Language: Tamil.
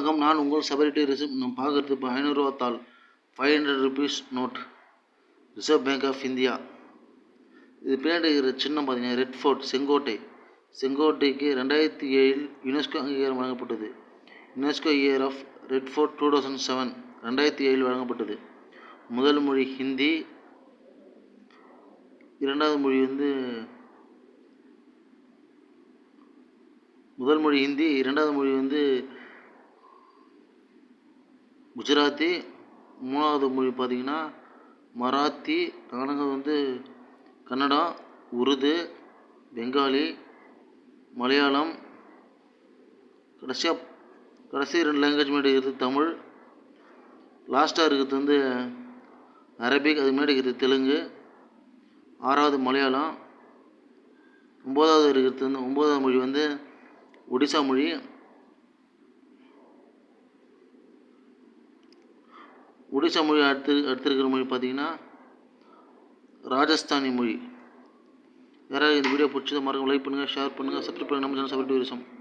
வணக்கம் நான் உங்கள் செபரிட்டி ரிசிப்ட் நம்ம பார்க்குறது இப்போ ஐநூறுரூவா தாள் five hundred rupees note reserve bank of India இது பின்னாடி இருக்கிற சின்னம் பார்த்தீங்கன்னா ரெட் ஃபோர்ட் செங்கோட்டை. செங்கோட்டைக்கு ரெண்டாயிரத்தி ஏழில் யுனெஸ்கோ அங்கீகாரம் வழங்கப்பட்டது. UNESCO year of red fort two thousand seven ரெண்டாயிரத்தி ஏழில் வழங்கப்பட்டது. முதல் மொழி ஹிந்தி. இரண்டாவது மொழி வந்து முதல் மொழி ஹிந்தி இரண்டாவது மொழி வந்து குஜராத்தி மூணாவது மொழி பார்த்தீங்கன்னா மராத்தி நான்காவது வந்து கன்னடம் உருது பெங்காலி மலையாளம் கடைசியாக கடைசி ரெண்டு லாங்குவேஜ் முன்னாடி இருக்கிறது தமிழ். லாஸ்ட்டாக இருக்கிறது வந்து அரபிக் அதுக்கு முன்னாடி இருக்கிறது தெலுங்கு. ஆறாவது மலையாளம். ஒம்போதாவது இருக்கிறது வந்து ஒம்போதாவது மொழி வந்து ஒடிசா மொழி. ஒடிசா மொழி அடுத்து அடுத்திருக்கிற மொழி பார்த்தீங்கன்னா ராஜஸ்தானி மொழி. யாராவது இந்த வீடியோ பிடிச்சதை மறக்காம லைக் பண்ணுங்கள் ஷேர் பண்ணுங்கள் சப்ஸ்கிரைப் பண்ணுங்கள் நம்ம சேனல் சப்ஸ்கிரைப்